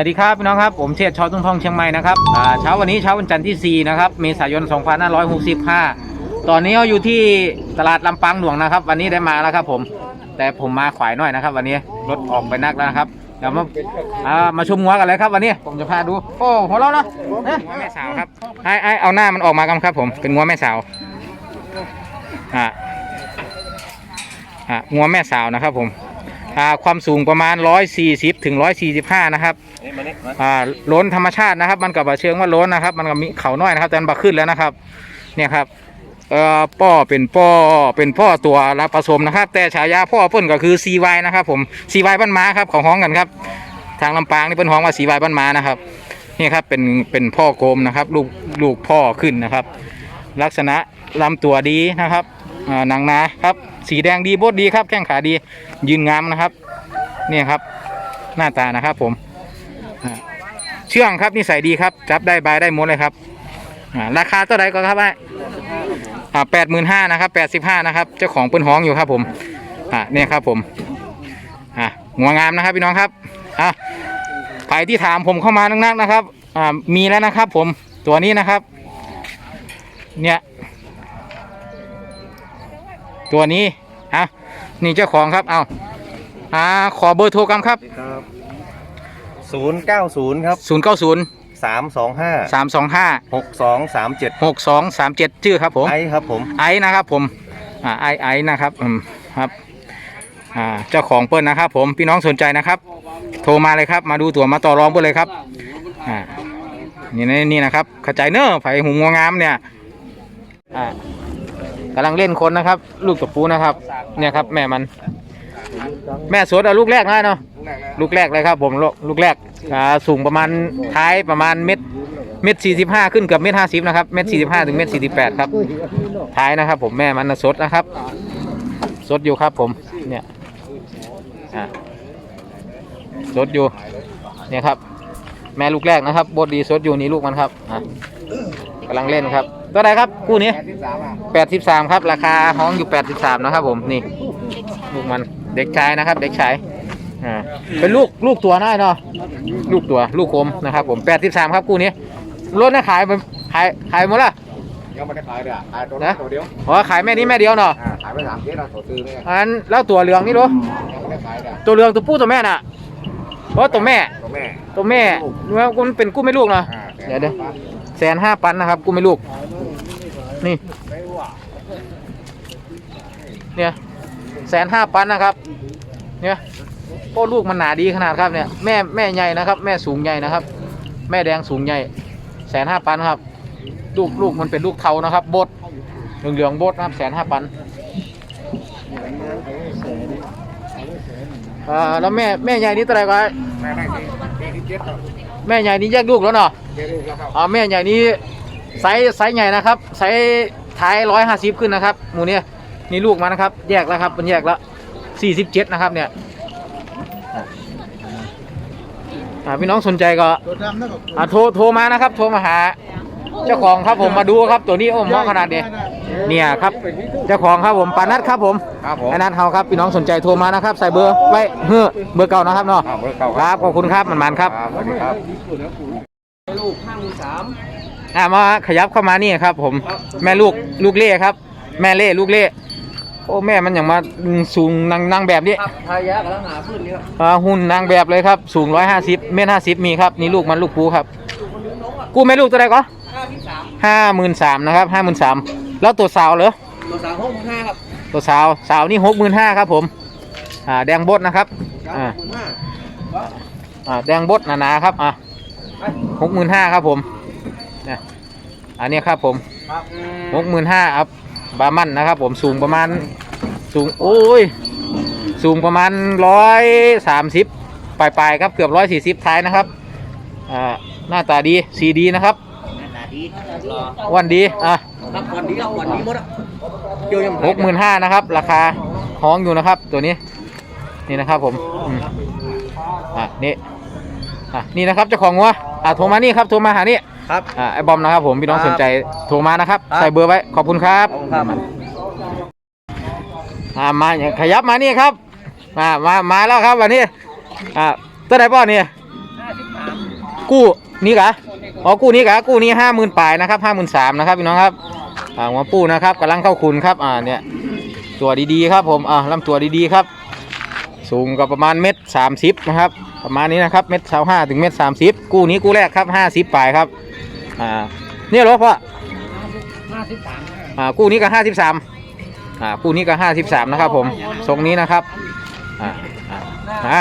วัสดีครับพี่น้องครับผมเชษฐ์ชอทุ่งทองเชียงใหม่นะครับอ่าเช้าวันนี้เช้าวันจันทร์ที่4นะครับเมษายน 2565 ตอนนี้เราอยู่ที่ตลาดลำปางหลวงนะครับ วันนี้ได้มาแล้วครับผมแต่ผมมาขวายหน่อยนะครับ วันนี้รถออกไปนักแล้วนะครับเดี๋ยวมาอ่ามาชมงัวกันเลยครับวันนี้ผมจะพาดู โอ้หัวเราะเนาะเอ๊ะงัวแม่สาวครับไอ้ไอ้เอาหน้ามันออกมากันครับ ผมเป็นงัวแม่สาวอ่าอ่างัวแม่สาวนะครับผมอ่าความสูงประมาณ 140ถึง145 นะครับ อ่าล้นธรรมชาตินะครับ มันกับเชิงว่าล้นนะครับ มันก็มีเขาน้อยนะครับ แต่มันบักขึ้นแล้วนะครับ เนี่ยครับเอ่อป้อเป็นป้อเป็นพ่อตัวรับผสมนะครับ แต่ฉายาพ่อเปิ้นก็คือ CY นะครับ ผม CY บ้านม้าครับเขาฮ้องกันครับ ทางลำปางนี่เปิ้นฮ้องว่า CY บ้านม้านะครับนี่ครับเป็นเป็นพ่อโกมนะครับ ลูกลูกพ่อขึ้นนะครับ ลักษณะลำตัวดีนะครับอ่าหนังนาครับ สีแดงดีโบดดีครับ แข้งขาดียืนงามนะครับ เนี่ยครับ หน้าตานะครับผม เชื่องครับนิสัยดีครับ จับได้บายได้หมดเลยครับอ่าราคาเท่าไหร่ก็ครับไอ้อ่าแปดหมื่นห้านะครับแปดสิบห้านะครับเจ้าของเปิ้นห้องอยู่ครับผมอ่าเนี่ยครับผมอ่างัวงามนะครับพี่น้องครับอ่าใครที่ถามผมเข้ามานักๆนะครับอ่ามีแล้วนะครับ ผมตัวนี้นะครับ เนี่ย ตัวนี้อะนี่เจ้าของครับเอาอ่าขอเบอร์โทรกันครับ ครับ ศูนย์เก้าศูนย์ครับศูนย์เก้าศูนย์สามสองห้าสามสองห้าหกสองสามเจ็ดหกสองสามเจ็ดชื่อครับผมไอครับผมไอซ์นะครับผมอ่าไอซ์ไอซ์นะครับอืมครับอ่าเจ้าของเปิ้ลนะครับ ผมพี่น้องสนใจนะครับ โทรมาเลยครับ มาดูตัวมาต่อรองเปิ้ลเลยครับอ่านี่นี่นี่นะครับขจายเนอร์ไผ่หูงวงามเนี่ยอ่ากำลังเล่นคนนะครับ ลูกตะปูนะครับ เนี่ยครับ แม่มัน แม่สดเอาลูกแรกนะเนาะลูกแรกเลยครับผมลูกแรกอ่าสูงประมาณท้ายประมาณเม็ดเม็ดสี่สิบห้าขึ้นเกือบเม็ดห้าสิบนะครับเม็ดสี่สิบห้าถึงเม็ดสี่สิบแปดครับ ท้ายนะครับ ผมแม่มันนะสดนะครับ สดอยู่ครับผมเนี่ยอะสดอยู่เนี่ยครับ แม่ลูกแรกนะครับบดดีสดอยู่นี่ลูกมันครับอะกำลังเล่นครับตัวใดครับคู่นี้แปดสิบสามครับ ราคาห้องอยู่แปดสิบสามนะครับ ผมนี่ลูกมันเด็กชายนะครับ เด็กชาย อ่าเป็นลูกลูกตัวน้อยเนาะลูกตัวลูกคมนะครับ ผมแปดสิบสามครับคู่นี้รถนะขายไปขายขายหมดละยังไม่ได้ขายเลยอะขายตัวนะตัวเดียวอ๋อขายแม่นี้แม่เดียวเนาะอ่าขายไปสามเคสแล้วตัวซื้อเลยอันแล้วตัวเหลืองนี่ดูยังไม่ได้ขายเลยตัวเหลืองตัวผู้ตัวแม่น่ะเพราะตัวแม่ตัวแม่ตัวแม่ว่าคุณเป็นกู้ไม่ลูกเนาะอ่าเดี๋ยวเดี๋ยวแสนห้าพันนะครับกู้ไม่ลูก นี่เนี่ยแสนห้าพันนะครับ เนี่ย โอ้ลูกมันหนาดีขนาดครับเนี่ยแม่แม่ใหญ่นะครับ แม่สูงใหญ่นะครับ แม่แดงสูงใหญ่แสนห้าพันครับ ลูกลูกมันเป็นลูกเทานะครับ บดเหลืองเหลืองบดนะครับแสนห้าพันอ่าแล้วแม่แม่ใหญ่นี่เท่าไรก็ได้แม่ใหญ่นี้แยกลูกแล้วเนาะเจ็ดลูกแล้วครับอ่าแม่ใหญ่นี้ไซส์ไซส์ใหญ่นะครับไซส์ท้ายร้อยห้าสิบขึ้นนะครับหมูเนี่ยนี่ลูกมานะครับ แยกแล้วครับมันแยกแล้วสี่สิบเจ็ดนะครับเนี่ย อ่าอ่าพี่น้องสนใจก็ตัวดำนะครับอ่าโทรโทรมานะครับ โทรมาหา เจ้าของครับผมมาดูครับ ตัวนี้โอ้มองขนาดนี้เนี่ยครับ เจ้าของครับผมปานัทครับผมครับผม ไอ้นัทเฮาครับพี่น้องสนใจโทรมานะครับ ใส่เบอร์ไว้เฮ้อเบอร์เก่านะครับเนาะอ่าเบอร์เก่าครับขอบคุณครับมันมันๆครับ สวัสดีครับอ่ามาขยับเข้ามานี่ครับผมแม่ลูกลูกเล่ครับ แม่เล่ลูกเล่โอ้แม่มันอย่างมาสูงนางนางแบบนี้ทายะกำลังหาพื้นนี่ครับอ่าหุ่นนางแบบเลยครับ สูงร้อยห้าสิบเมตรห้าสิบมีครับนี่ลูกมันลูกปูครับ กูแม่ลูกตัวใดก็ห้าที่สามห้าหมื่นสามนะครับห้าหมื่นสามแล้วตัวสาวเหรอตัวสามหกหมื่นห้าครับตัวสาวสาวนี่หกหมื่นห้าครับผมอ่าแดงบดนะครับอ่าห้าอ่าแดงบดหนาๆครับอ่าหกหมื่นห้าครับผมเนี่ยอันนี้ครับผมครับหกหมื่นห้าครับบามันนะครับผมสูงประมาณ สูงโอ้ย สูงประมาณร้อยสามสิบปลายๆครับเกือบร้อยสี่สิบท้ายนะครับอ่าหน้าตาดีสีดีนะครับหนาดีรอวันดีอะครับวันนี้ครับวันนี้หมดอะเกี่ยวยังหกหมื่นห้านะครับ ราคาห้องอยู่นะครับ ตัวนี้ นี่นะครับผมอืมอะนี่อะนี่นะครับเจ้าของวัวอะโทรมานี่ครับโทรมาหานี่ครับอ่าไอ้บอมนะครับผมพี่น้องครับสนใจโทรมานะครับครับใส่เบอร์ไว้ขอบคุณครับขอบคุณครับ อ่ามาอย่างขยับมานี่ครับมามามาแล้วครับวันนี้อ่าตัวไหนป้อนี่กู้นี่กะอ๋อกู้นี้กะกู้นี้ห้าหมื่นปลายนะครับห้าหมื่นสามนะครับพี่น้องครับอ่าหัวปูนะครับกำลังเข้าคุณครับอ่าเนี่ยตัวดีๆครับผมอ่าลำตัวดีๆครับ สูงก็ประมาณเม็ดสามสิบนะครับประมาณนี้นะครับเม็ดสาห้าถึงเม็ดสามสิบกู้นี้กู้แรกครับห้าสิบปลายครับอ่าเนี่ยหรอพ่อห้าสิบสามอ่ากู้นี้ก็ห้าสิบสาม อ่ากู้นี้ก็ห้าสิบสามนะครับผมทรงนี้นะครับอ่าอ่าอ่า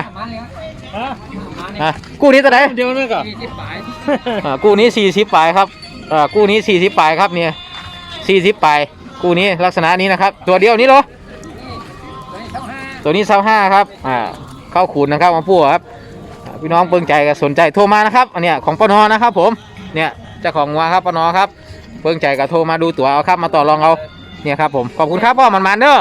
อ่ากู้นี้ตัวไหนเดียวนี่ก็อ่ากู้นี้สี่สิบปลายครับอ่ากู้นี้สี่สิบปลายครับเนี่ยสี่สิบปลายกู้นี้ลักษณะนี้นะครับ ตัวเดียวนี้เหรอตัวนี้เซาห้าครับอ่าเข้าขูดนะครับมาพูดครับอ่าพี่น้องเปิงใจก็สนใจโทรมานะครับอันเนี้ยของปนอนะครับผมเนี่ยเจ้าของวัวครับปนอครับเปิงใจก็โทรมาดูตัวเอาครับมาต่อรองเอา เนี่ยครับผมขอบคุณครับพ่อมันมันๆเด้อ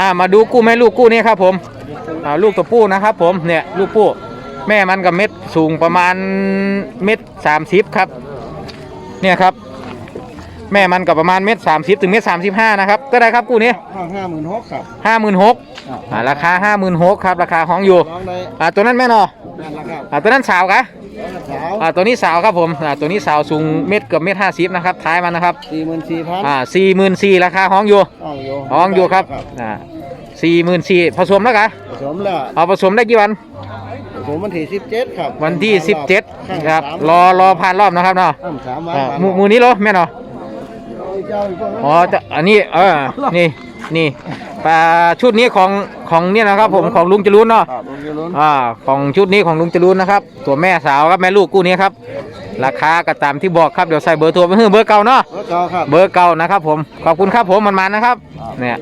อ่ามาดูกู้แม่ลูกกู้นี้ครับผมอ่าลูกตัวผู้นะครับผมเนี่ยลูกผู้แม่มันกับเม็ดสูงประมาณเม็ดสามสิบครับเนี่ยครับ แม่มันกับประมาณเม็ดสามสิบถึงเม็ดสามสิบห้านะครับก็ได้ครับกู้นี้ห้าหมื่นหกครับห้าหมื่นหกราคาห้าหมื่นหกครับราคาของอยู่น้องได้อ่าตัวนั้นแม่นอแม่นแล้วครับอ่าตัวนั้นสาวกะ สาวอ่าตัวนี้สาวครับผมอ่าตัวนี้สาวสูงเม็ดเกับเม็ดห้าสิบนะครับท้ายมันนะครับสี่หมื่นสี่พันอ่าสี่หมื่นสี่ราคาห้องอยู่ห้องอยู่ห้องอยู่ครับอ่าสี่หมื่นสี่ผสมแล้วกะผสมแล้วเอาผสมได้กี่วันผสมวันที่สิบเจ็ดครับวันที่สิบเจ็ดข้างครับสามรอรอผ่านรอบนะครับเนาะข้ามสามวันอ่าผ่านหมูหมูนี้เหรอแม่นอเจ้าอีกคนอ๋อจะอันนี้เออนี่นี่ ปลาชุดนี้ของของเนี่ยนะครับ ผมของลุงจรูนเนาะครับลุงจะลุ้นอ่าของชุดนี้ของลุงจรูนนะครับ ตัวแม่สาวครับแม่ลูกกู้นี้ครับ ราคาก็ตามที่บอกครับเดี๋ยวใส่เบอร์โทรไปให้เบอร์เก่าเนาะรถเก่าครับเบอร์เก่านะครับ ผมขอบคุณครับผมมันๆนะครับ เนี่ย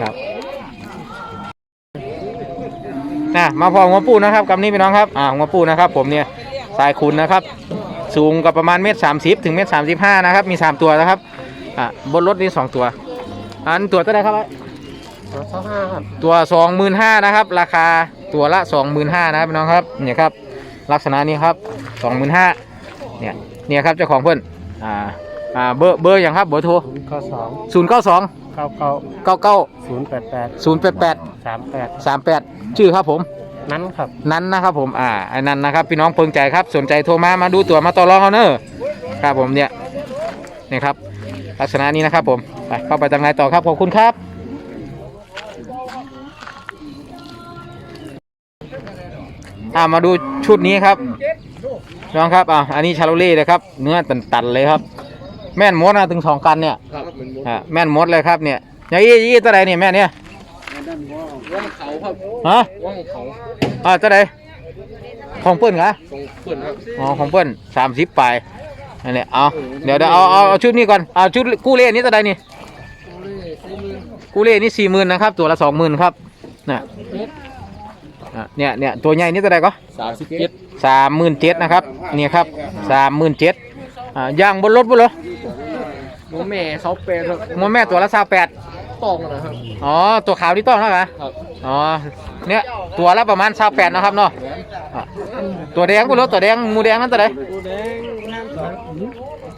ครับนะมาพอหัวปูนะครับกับนี่พี่น้องครับอ่าหัวปูนะครับ ผมเนี่ยสายคุณนะครับ สูงกับประมาณเมตรสามสิบถึงเมตรสามสิบห้านะครับ มีสามตัวนะครับอะบนรถนี่สองตัว อันตัวเท่าไหรครับ รถเท่าห้าครับตัวสองหมื่นห้านะครับ ราคาตัวละสองหมื่นห้านะครับพี่น้องครับเนี่ยครับลักษณะนี้ครับสองหมื่นห้าเนี่ยเนี่ยครับเจ้าของเพื่อนอ่าอ่าเบอร์เบอร์อย่างครับเบอร์โทรข้อสองศูนย์เก้าสองเก้าเก้าเก้าเก้าศูนย์แปดแปดศูนย์แปดแปดสามแปดสามแปดชื่อครับผม นั้นครับ นั้นนะครับผมอ่าไอ้นั้นนะครับพี่น้องเพิ่งใจครับสนใจโทรมามาดูตัวมาต่อรองเอาเนอะครับผมเนี่ยเนี่ยครับลักษณะนี้นะครับผมไปเข้าไปทางไหนต่อครับขอบคุณครับ อ่ามาดูชุดนี้ครับน้องครับอ่าอันนี้ชาโลเล่เลยครับ เนื้อตันๆเลยครับ แม่นมดนะถึงสองกันเนี่ยครับเป็นมุกอ่าแม่นมดเลยครับเนี่ยอย่างยี่ยี่ตัวใดเนี่ยแม่เนี่ยว่างเขาครับฮะว่างเขาอ่าตัวใดของเปิ้ลเหรอทรงเพื่อนครับอ๋อของเปิ้ลสามสิบปลายนั่นแหละเอาเดี๋ยวเดี๋ยวเอาเอาเอาชุดนี้ก่อนเอาชุดกู้เล่นี้ตัวใดนี่กู้เล่นี่สี่หมื่นนะครับ ตัวละสองหมื่นครับน่ะ อะเนี่ยเนี่ยตัวใหญ่นี่ตัวใดก็สามสิบเจ็ดสามหมื่นเจ็ดนะครับเนี่ยครับสามหมื่นเจ็ดอ่าย่างบนรถบุเหรอโมแม่เขาเปรครับมแม่ตัวละสาแปดตองนะครับอ๋อตัวขาวที่ต้องแล้วเหรอครับอ๋อเนี่ยตัวละประมาณสาแปดนะครับเนาะอะตัวแดงบุเหรอตัวแดงหมูแดงนั่นตัวใดกูแดงห้ามสอง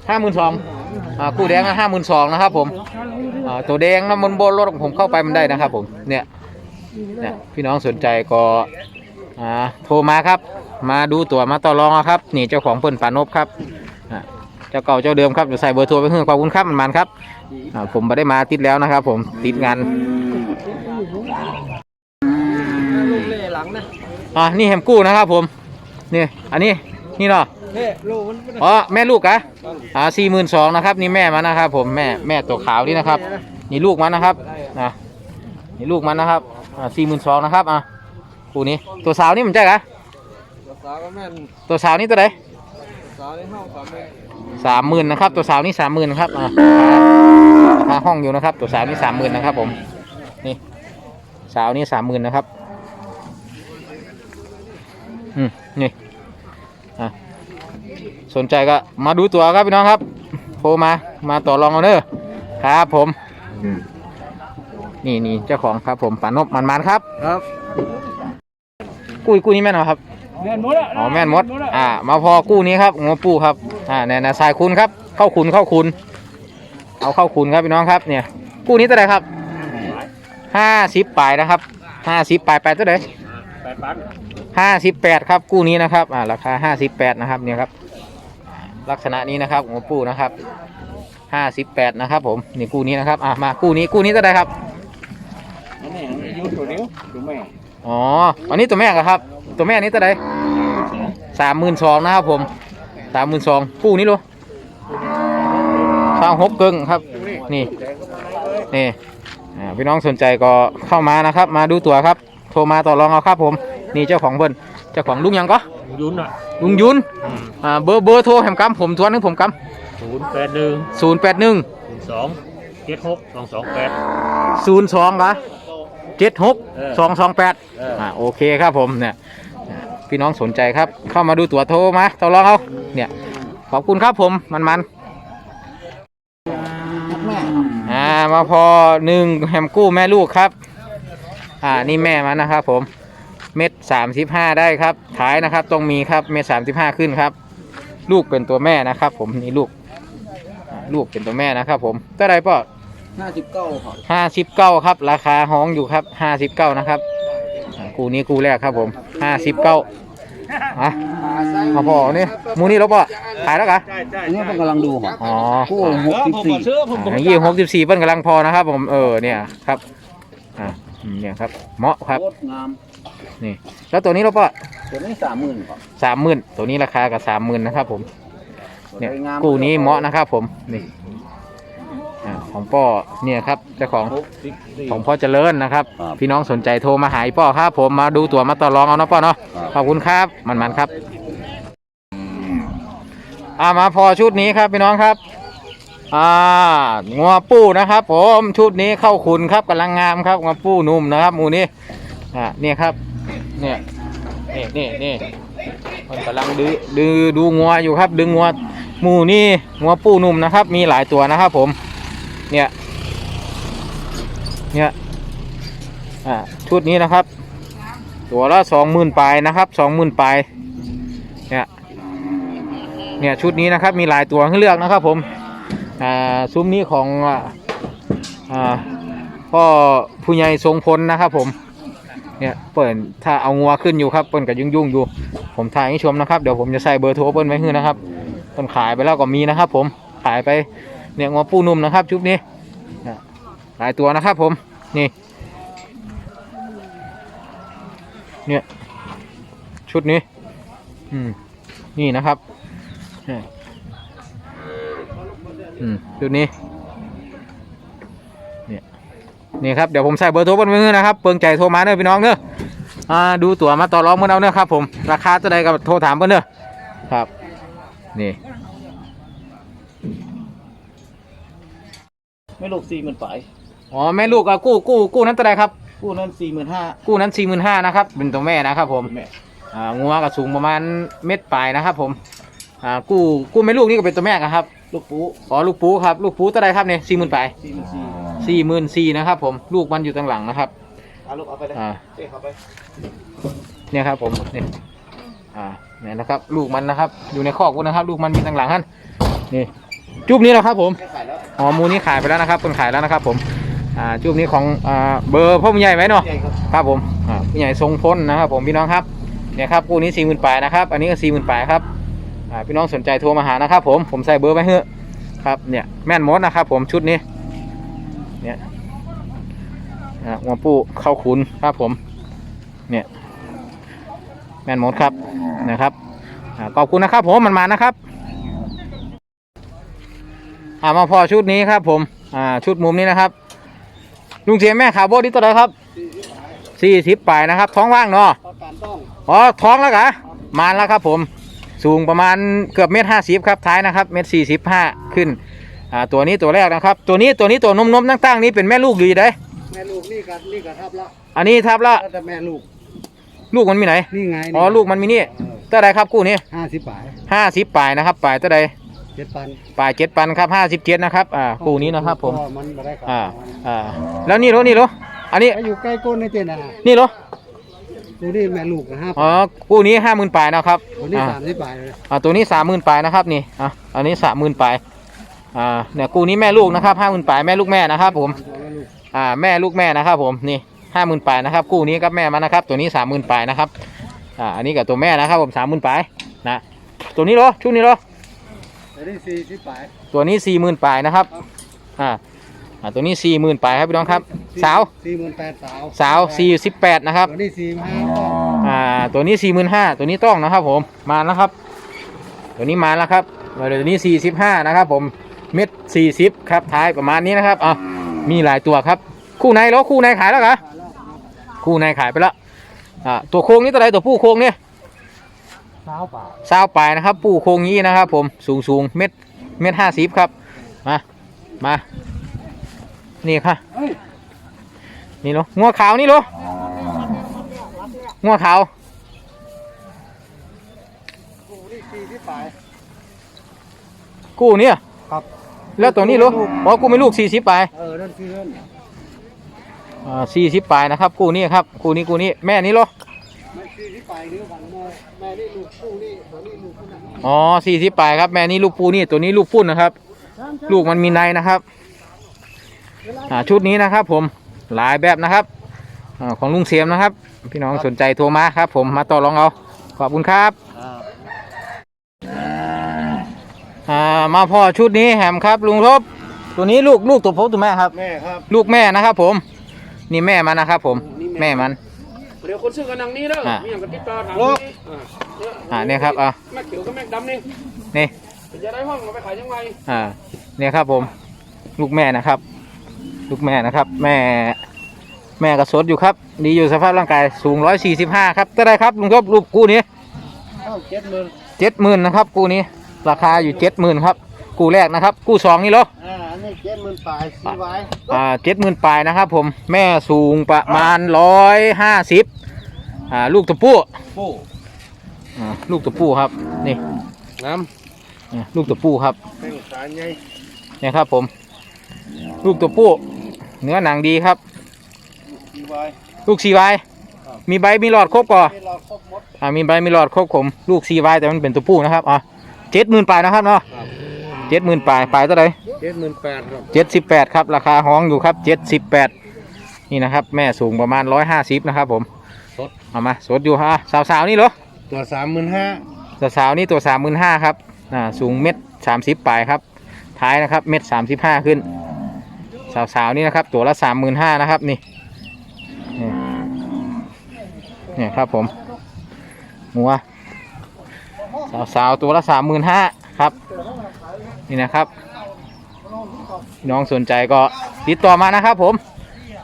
ห้าหมื่นสองอ่ากู้แดงห้าหมื่นสองนะครับผมอ่าตัวแดงนะมันบนรถผมเข้าไปมันได้นะครับผมเนี่ย เนี่ยพี่น้องสนใจก็อ่าโทรมาครับ มาดูตัวมาต่อรองเอาครับ นี่เจ้าของเปิ้นปานบครับอ่าเจ้าเก่าเจ้าเดิมครับเดี๋ยวใส่เบอร์โทรไปเพื่อขอบคุณครับมันมันครับอ่าผมไม่ได้มาติดแล้วนะครับ ผมติดงานลูกเล่หลังนะอ่านี่แฮมกู้นะครับ ผมนี่อันนี้นี่เนาะเล่ลูกมันอ๋อแม่ลูกอะอ่าสี่หมื่นสองนะครับ นี่แม่มันนะครับ ผมแม่แม่ตัวขาวนี่นะครับ นี่ลูกมันนะครับนะนี่ลูกมันนะครับ อ่าสี่หมื่นสองนะครับอะคู่นี้ตัวสาวนี่มันใช่กะสาวก็แม่นตัวสาวนี่ตัวไหนสาวได้ห้องสามแม่สามหมื่นนะครับ ตัวสาวนี่สามหมื่นครับอะราคาห้องอยู่นะครับ ตัวสาวนี่สามหมื่นนะครับ ผมนี่สาวนี่สามหมื่นนะครับอืมนี่อะสนใจก็มาดูตัวครับพี่น้องครับโทรมามาต่อรองเอาเด้อครับผม นี่นี่เจ้าของครับผมปานบมันมันๆครับ ครับกู้กู้นี้แม่นเหรอครับแม่นหมดอะอ๋อแม่นมด อ่า มาพอกู้นี้ครับงบปูครับ อ่าเนี่ยนะสายคุณครับ เข้าคุณเข้าคุณ เอาเข้าคุณครับพี่น้องครับ เนี่ย กู้นี้เท่าไหร่ครับห้าสิบปลายนะครับห้าสิบปลายไปเท่าไหร่แปดพันห้าสิบแปดครับกู้นี้นะครับ อ่า ราคาห้าสิบแปดนะครับ เนี่ยครับ ลักษณะนี้นะครับหัวปูนะครับห้าสิบแปดนะครับ ผม นี่กู้นี้นะครับ อ่ามากู้นี้กู้นี้เท่าไหร่ครับอันนี้อายุ ตัวเดียวตัวแม่อ๋อ อันนี้ตัวแม่เหรอครับ ตัวแม่นี้เท่าไหร่สามหมื่นสองนะครับผมสามหมื่นสองกู้นี้ดูสร้างหกเกิงครับ นี่ นี่อ่าพี่น้องสนใจก็เข้ามานะครับ มาดูตัวครับ โทรมาต่อรองเอาครับผม นี่เจ้าของเบิ้นเจ้าของลุงหยังก็ยุนอะลุงยุนอ่าเบอร์เบอร์โทรแหมกำผมทวนนึงผมกศูนย์แปดหนึ่งำศูนย์แปดหนึ่งศูนย์สองเจ็ดหกสองสองแปดศูนย์สองกะ เจ็ดหกเออสองสองแปดเอออ่อ่าโอเคครับผมเนี่ยอ่าพี่น้องสนใจครับ เข้ามาดูตัวโทรมาต่อรองเอาเนี่ย ขอบคุณครับผมมันมันๆอ่ามาพอหนึ่งแฮมกู้แม่ลูกครับ อ่านี่แม่มันนะครับผมเม็ดสามสิบห้าได้ครับท้ายนะครับต้องมีครับเม็ดสามสิบห้าขึ้นครับ ลูกเป็นตัวแม่นะครับ ผมนี่ลูกอ่าลูกเป็นตัวแม่นะครับ ผมเท่าไรป่อ ห้าสิบเก้าครับห้าสิบเก้าครับ ราคาห้องอยู่ครับห้าสิบเก้านะครับอ่ากูนี้กูแรกครับผมห้าสิบเก้าอะเอาพอนี่มูนี่แล้วป่ะขายแล้วกะอันนี้ผมกำลังดูครับอ๋อคู่หกสิบสี่อ่ายี่หกสิบสี่เปิ้ลกำลังพอนะครับผมเออเนี่ยครับอ่าอืมเนี่ยครับเหมาะครับ โคตรงามนี่แล้วตัวนี้เราป่ะตัวนี้สามหมื่นครับสามหมื่นตัวนี้ราคากับสามหมื่นนะครับผมตัวเนี่ยงาม กูนี้เหมาะนะครับผมนี่อ่า ของป้อเนี่ยครับเจ้าของหกสิบสี่ของพ่อเจริญนะครับ ครับพี่น้องสนใจโทรมาหาอีป้อครับ ผมมาดูตั๋วมาต่อรองเอาเนาะป้อเนาะครับ ขอบคุณครับมันมันๆครับอ่ามาพอชุดนี้ครับพี่น้องครับอ่างัวปูนะครับ ผมชุดนี้เข้าขุนครับกำลังงามครับงัวปูหนุ่มนะครับหมูนี้อ่าเนี่ยครับ เนี่ยนี่นี่นี่มันกำลังดื้อดื้อดูงัวอยู่ครับ ดึงงัวหมูนี่งัวปูหนุ่มนะครับ มีหลายตัวนะครับ ผม เนี่ย เนี่ย อ่า ชุดนี้นะครับ ตัวละสองหมื่นปลายนะครับ สองหมื่นปลายเนี่ย เนี่ยชุดนี้นะครับ มีหลายตัวให้เลือกนะครับ ผม อ่า ซุ้มนี้ของ อ่า พ่อผู้ใหญ่ทรงพลนะครับ ผม เนี่ยเปิดถ้าเอางัวขึ้นอยู่ครับเปิ้นก็ยุ่งยุ่งอยู่ ผมถ่ายให้ชมนะครับ เดี๋ยวผมจะใส่เบอร์โทรเปิ้นไว้ให้นะครับเปิ้นขายไปแล้วก็มีนะครับ ผม ขายไป เนี่ยงัวปูนุ่มนะครับ ชุดนี้เนี่ยหลายตัวนะครับผมนี่ เนี่ยชุดนี้ อืม นี่นะครับนี่อืมชุดนี้ เนี่ยนี่ครับเดี๋ยวผมใส่เบอร์โทรบนมือนะครับเปิงใจโทรมาเนอะพี่น้องเนอะอ่าดูตั๋วมาต่อรองเมื่อเอาเนอะครับ ผมราคาเท่าใดกับโทรถามเพื่อนเนอะครับ นี่ ไม่ลูกสี่หมื่นปลายอ๋อแม่ลูกอะกู้กู้กู้นั้นเท่าใดครับคู่นั้นสี่หมื่นห้ากู้นั้นสี่หมื่นห้านะครับ เป็นตัวแม่นะครับผมแม่อ่างัวก็สูงประมาณเม็ดปลายนะครับ ผมอ่ากู้กู้ไม่ลูกนี่ก็เป็นตัวแม่นะครับลูกปูอ๋อลูกปูครับลูกปูตัวใดครับเนี่ยสี่หมื่นปลายสี่หมื่นสี่สี่หมื่นสี่นะครับ ผมลูกมันอยู่ตั้งหลังนะครับ เอาลูกเอาไปเลยอ่า เจ๊เข้าไปเนี่ยครับผมเนี่ยอ่าเนี่ยนะครับ ลูกมันนะครับ อยู่ในคอกกูนะครับ ลูกมันมีตั้งหลังท่านนี่จุบนี้แล้วครับผม ไม่ขายแล้ว อ๋อมูนี้ขายไปแล้วนะครับคนขายแล้วนะครับ ผมอ่าจุบนี้ของอ่าเบอร์พ่อผู้ใหญ่ไหมเนาะใหญ่ครับครับผมอ่าผู้ใหญ่ทรงพลนะครับ ผมพี่น้องครับเนี่ยครับกู้นี้สี่หมื่นปลายนะครับ อันนี้ก็สี่หมื่นปลายครับอ่าพี่น้องสนใจโทรมาหานะครับผมผมใส่เบอร์ไว้ให้ครับเนี่ยแม่นมดนะครับ ผมชุดนี้เนี่ยอ่าหัวปูเข้าขุนครับผมเนี่ยแม่นมดครับนะครับอ่าขอบคุณนะครับผมมันมานะครับ อ่ามาพอชุดนี้ครับ ผม อ่า ชุดมุมนี้นะครับ ลุงเสียแม่ขาวโบดิตัวไหนครับสี่สิบปลายนะครับ ท้องว่างเนาะประกันต้องอ๋อท้องแล้วกะมาแล้วครับ ผม สูงประมาณเกือบเมตรห้าสิบครับท้ายนะครับเมตรสี่สิบห้าขึ้น อ่า ตัวนี้ตัวแรกนะครับ ตัวนี้ตัวนี้ตัวนมนมๆตั้งๆนี้เป็นแม่ลูกดีได้แม่ลูกนี่กันนี่กันทับละอันนี้ทับละแล้วแต่แม่ลูก ลูกมันมีไหนนี่ไงอ๋อลูกมันมีนี่ตัวใดครับกู้นี้ห้าสิบปลายห้าสิบปลายนะครับปลายตัวใด เจ็ดพันปลายเจ็ดปันครับห้าสิบเจ็ดนะครับอ่ากู้นี้นะครับผมก็มันไม่ได้ครับอ่าอ่าแล้วนี่เหรอนี่เหรออันนี้อยู่ใกล้ก้นในเจนนะนี่เหรอตัวนี้แม่ลูกนะฮะอ๋อกู้นี้ห้าหมื่นปลายนะครับตัวนี้อ่าสามสิบปลายเลยอ่าตัวนี้สามหมื่นปลายนะครับนี่อะอันนี้สามหมื่นปลายอ่าเนี่ยกูนี้แม่ลูกนะครับห้าหมื่นปลายแม่ลูกแม่นะครับผมตัวแม่ลูกอ่าแม่ลูกแม่นะครับผมนี่ห้าหมื่นปลายนะครับกู้นี้กับแม่มานะครับ ตัวนี้สามหมื่นปลายนะครับอ่าอันนี้กับตัวแม่นะครับผมสามหมื่นปลายนะตัวนี้เหรอชุดนี้เหรอ อันนี้สี่สิบปลายตัวนี้สี่หมื่นปลายนะครับ อ่าอ่าตัวนี้สี่หมื่นปลายครับพี่น้องครับ สาวสี่หมื่นแปดสาวสาวสี่สิบแปดนะครับ ตัวนี้สี่ห้าก็อ่าตัวนี้สี่หมื่นห้าตัวนี้ต้องนะครับผมมาแล้วครับ ตัวนี้มาแล้วครับตัวนี้สี่สิบห้านะครับผมเม็ดสี่สิบครับท้ายประมาณนี้นะครับอะมีหลายตัวครับ คู่ในแล้วคู่ในขายแล้วเหรอคู่ในขายไปแล้วอ่าตัวโค้งนี่ตัวไหนตัวผู้โค้งเนี่ย สาวป่าซาวปลายนะครับผู้โค้งนี้นะครับ ผมสูงสูงเม็ดเม็ดห้าสิบครับ มามานี่ค่ะเฮ้ยนี่เนาะงัวขาวนี่เหรองัวขาวกูนี่สี่สิบปลายกู้เนี่ยครับแล้วตัวนี้เหรออ๋อกูไม่ลูกสี่สิบปลายเออนั่นคือเรื่องอ่าสี่สิบปลายนะครับ กู้นี้ครับกู้นี้กู้นี้แม่นี้เหรอมันสี่สิบ ปลายเนื้อกันแม่แม่นี่ลูกคู่นี่ตัวนี้ลูกคู่นั้นอ๋อสี่สิบปลายครับ แม่นี้ลูกปูนี่ตัวนี้ลูกพุ่นนะครับ ลูกมันมีในนะครับอ่าชุดนี้นะครับผมหลายแบบนะครับอาของลุงเสียมนะครับ พี่น้องสนใจโทรมาครับ ผมมาต่อรองเอาขอบคุณครับอ่ามาพ่อชุดนี้แหมครับ ลุงทบตัวนี้ลูกลูกตัวพ่อตัวแม่ครับ แม่ครับ ลูกแม่นะครับ ผม นี่แม่มันนะครับ ผม แม่มัน เดี๋ยวคนซื้อกันนังนี้เด้ออะมีอย่างกันติดต่อทางโอ้นี้อ่าอ่าเนี่ยครับอ่าแม่เขียวกับแม่ดำนี่นี่จะได้ห้องเอาไปขายยังไงอ่าเนี่ยครับผม ลูกแม่นะครับ ลูกแม่นะครับ แม่แม่กระสดอยู่ครับดีอยู่สภาพร่างกายสูงร้อยสี่สิบห้าครับเท่าไรครับลุงทบลูกกู้นี้เข้าเจ็ดหมื่นเจ็ดหมื่นนะครับกู้นี้ราคาอยู่เจ็ดหมื่นครับกู้แรกนะครับ กู้สองนี่เหรออ่าอันนี้ เจ็ดหมื่นปลายสี่ไว้อ่าเจ็ดหมื่นปลายนะครับผมแม่สูงประมาณร้อยห้าสิบอ่าลูกตัวผู้โอ้อ่าลูกตัวผู้ครับนี่น้อ่าลูกตัวผู้ครับำเป็นสารใหญ่เนี่ยครับผม ลูกตัวผู้เนื้อหนังดีครับ สี่ไว้ลูกซีไวมีใบมีหลอดครบก่อให้เราครบหมด อ่ามีใบมีหลอดครบผม ลูกซีไวแต่มันเป็นตัวผู้นะครับอะเจ็ดหมื่นปลายนะครับเนาะ เจ็ดหมื่นปลายปลายเท่าไหร่เจ็ดหมื่นแปดครับเจ็ดสิบแปดครับ ราคาห้องอยู่ครับเจ็ดสิบแปดนี่นะครับ แม่สูงประมาณร้อยห้าสิบนะครับผมสดเอามาสดอยู่ฮะสาวสาวๆนี่เหรอตัวสามหมื่นห้าสาวสาวๆนี่ตัวสามหมื่นห้าครับอ่าสูงเม็ดสามสิบปลายครับ ท้ายนะครับเม็ดสามสิบห้าขึ้น สาวสาวๆนี่นะครับ ตัวละสามหมื่นห้านะครับนี่นี่นี่ครับผมหัวสาวสาวๆตัวละสามหมื่นห้าครับ นี่นะครับพี่น้องสนใจก็ติดต่อมานะครับ ผม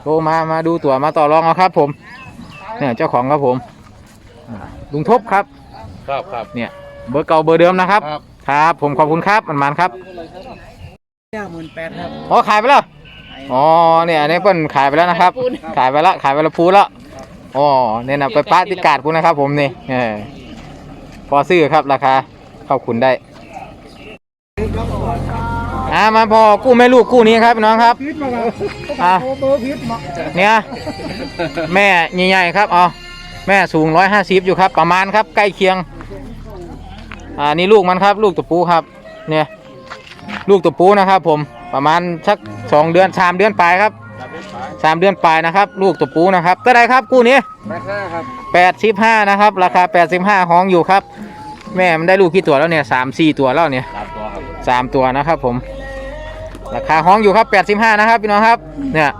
โทรมามาดูตัวมาต่อรองเอาครับ ผมเนี่ยเจ้าของครับผมอ่าลุงทบครับ ครับครับเนี่ยเบอร์เก่าเบอร์เดิมนะครับ ครับครับผมขอบคุณครับมันมันๆครับเก้าหมื่นแปดครับอ๋อขายไปแล้วอ๋อเนี่ยอันนี้เปิ้นขายไปแล้วนะครับ ขายไปแล้วขายไปแล้วพูแล้วอ๋อเนี่ยนะไปป้าติดการ์ดพูนะครับ ผมนี่เออพอซื้อครับราคาเข้าคุณได้ อ่ามาพอกู้แม่ลูกกู้นี้ครับพี่น้องครับพิษมาครับอะโอ้เบอร์พิษมาเนี่ยแม่ใหญ่ๆครับอ๋อแม่สูงร้อยห้าสิบอยู่ครับ ประมาณครับใกล้เคียง อ่านี่ลูกมันครับ ลูกตัวปูครับ เนี่ย ลูกตัวปูนะครับ ผมประมาณสักสองเดือนสามเดือนปลายครับสามเดือนปลายนะครับ ลูกตัวปูนะครับเท่าไรครับกู้นี้แปดห้าครับแปดสิบห้านะครับ ราคาแปดสิบห้าห้องอยู่ครับ แม่มันได้ลูกกี่ตัวแล้วเนี่ยสามสี่ตัวแล้วเนี่ยสามตัวครับ สามตัวนะครับผม ราคาห้องอยู่ครับแปดสิบห้านะครับพี่น้องครับ เนี่ย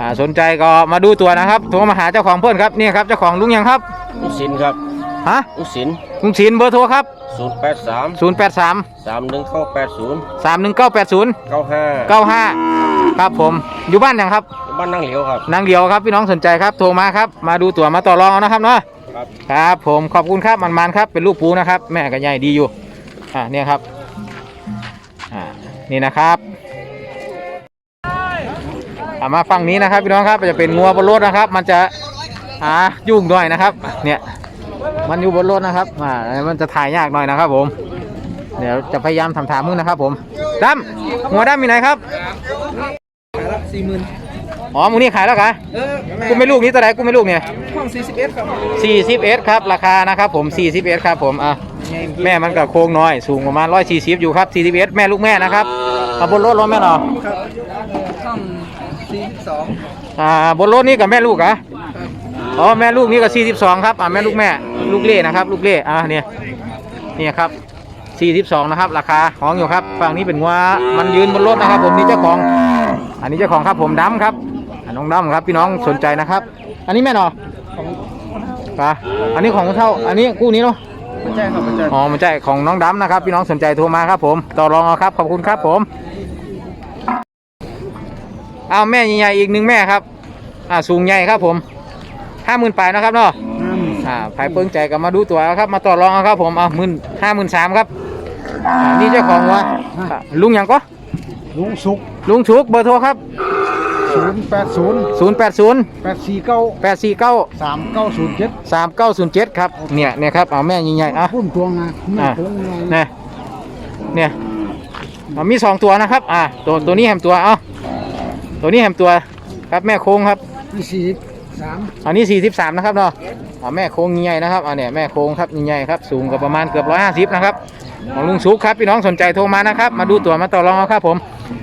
อ่าสนใจก็มาดูตัวนะครับโทรมาหาเจ้าของเพื่อนครับนี่ครับเจ้าของลุงยังครับอุสินครับฮะอุสินลุงศิลป์เบอร์โทรครับศูนย์แปดสามศูนย์แปดสามสามหนึ่งเข้าแปดศูนย์สามหนึ่งเก้าแปดศูนย์เก้าห้าเก้าห้าครับผมอยู่บ้านยังครับบ้านนั่งเหลียวครับนางเดียวครับพี่น้องสนใจครับโทรมาครับมาดูตัวมาต่อรองเอานะครับเนาะครับครับผมขอบคุณครับมันมันๆครับเป็นลูกปูนะครับ แม่ก็ใหญ่ดีอยู่อ่าเนี่ยครับอ่า นี่นะครับอ่ามาฝั่งนี้นะครับพี่น้องครับจะเป็นงัวบนรถนะครับ มันจะอ่ายุ่งหน่อยนะครับ เนี่ยมันอยู่บนรถนะครับอ่ามันจะถ่ายยากหน่อยนะครับ ผมเดี๋ยวจะพยายามทำถามมึงนะครับ ผมดำหัวดำมีไหนครับสี่หมื่นอ๋อมูนี่ขายแล้วกะเออกูไม่ลูกนี้ตัวไหนกูไม่ลูกเนี่ยห้องสี่สิบเอ็ดครับสี่สิบเอสครับราคานะครับผมสี่สิบเอสครับผมอะ แม่มันกับโค้งน้อย สูงประมาณร้อยสี่สิบอยู่ครับสี่สิบเอสแม่ลูกแม่นะครับเอาบนรถรถแม่เนาะครับห้องสี่สิบสองอ่าบนรถนี่กับแม่ลูกเหรอะอ๋อแม่ลูกนี่ก็42ครับอ่าแม่ลูกแม่ลูกเล่นะครับ ลูกเล่อ่าเนี่ยเนี่ยครับ42นะครับ ราคาของอยู่ครับฝั่งนี้เป็นว่ามันยืนบนรถนะครับ ผมนี่เจ้าของ อันนี้เจ้าของครับผมดำครับอ่าน้องดำครับ พี่น้องสนใจนะครับ อันนี้แม่เนาะปะอันนี้ของเท่า อันนี้กู้นี้เนาะ ไม่ใช่ครับไม่ใช่อ๋อไม่ใช่ของน้องดำนะครับ พี่น้องสนใจโทรมาครับผม ต่อรองเอาครับ ขอบคุณครับผม เอาแม่ใหญ่ๆอีกหนึ่งแม่ครับ อ่าสูงใหญ่ครับผมห้าหมื่นปลายนะครับเนาะอ่าใครเพิ่งใจก็มาดูตัวเอาครับ มาต่อรองเอาครับ ผมเอาหมื่นห้าหมื่นสามครับอ่านี่เจ้าของวะอ่าลุงหยังก็ลุงสุกลุงชุกเบอร์โทรครับ ศูนย์แปดศูนย์ศูนย์แปดศูนย์แปดสี่เก้าแปดสี่เก้าสามเก้าศูนย์เจ็ดสามเก้าศูนย์เจ็ดครับเนี่ยเนี่ยครับเอาแม่ใหญ่ๆอะพุ่มตัวงาแม่อ่าโค้งไงเนี่ยเนี่ยอะมีสองตัวนะครับ อ่าตัวตัวนี้แหมตัวเอาตัวนี้แหมตัวครับแม่โค้งครับที่สี่สามอันนี้สี่สิบสามนะครับเนาะอ่าแม่โค้งใหญ่นะครับอ่าเนี่ยแม่โค้งครับใหญ่ครับสูงกับประมาณเกือบร้อยห้าสิบนะครับของลุงสุกครับพี่น้องสนใจโทรมานะครับ มาดูตัวมาต่อรองเอาครับผม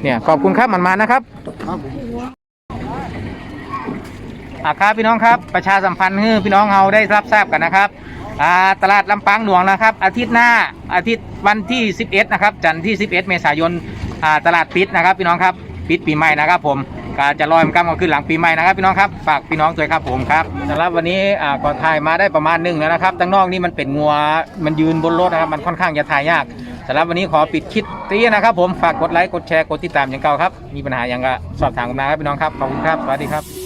เนี่ยขอบคุณครับมันมานะครับครับผม อ่าครับพี่น้องครับประชาสัมพันธ์ให้พี่น้องเราได้รับทราบกันนะครับอ่าตลาดลำปางหลวงนะครับ อาทิตย์หน้าอาทิตย์วันที่ 11 นะครับ จันทร์ที่ 11 เมษายนอ่าตลาดปิดนะครับ พี่น้องครับปิดปีใหม่นะครับ ผมก็จะลอยมันกำก็ขึ้นหลังปีใหม่นะครับ พี่น้องครับฝากพี่น้องด้วยครับผมครับสำหรับวันนี้อ่าก็ถ่ายมาได้ประมาณหนึ่งแล้วนะครับตั้งนอกนี่มันเป็นงัวมันยืนบนรถนะครับมันค่อนข้างจะถ่ายยากสำหรับวันนี้ขอปิดคลิปตีนะครับ ผมฝากกดไลค์กดแชร์กดติดตามอย่างเก่าครับมีปัญหาอย่างก็สอบถามกันมาครับพี่น้องครับขอบคุณครับสวัสดีครับ